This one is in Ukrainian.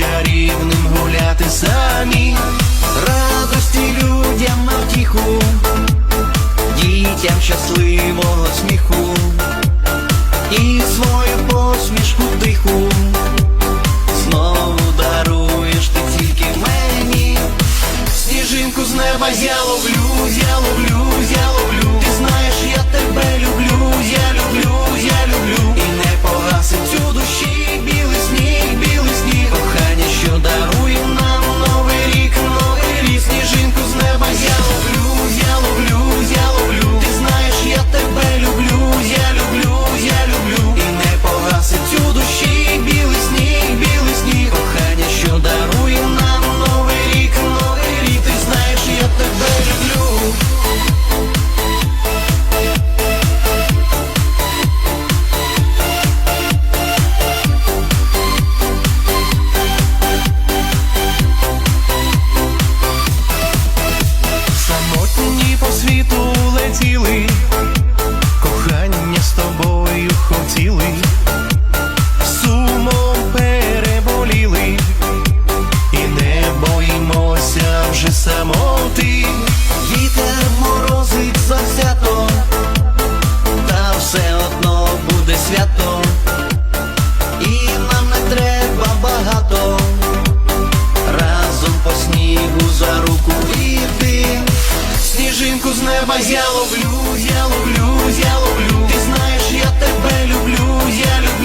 чарівним гуляти самі, радості людям на втіху, дітям щасливого сміху, і свою посмішку тиху знову даруєш ти тільки мені, сніжинку з неба я ловлю, я ловлю, я ловлю, ти знаєш, я тебе люблю. хотіли, кохання з тобою хотіли, сумом переболіли, і не боїмося вже самоти, вітер морозить завзято, та все одно буде свято. неба я ловлю, я ловлю, я ловлю. Ти знаєш, я тебе люблю, я люблю.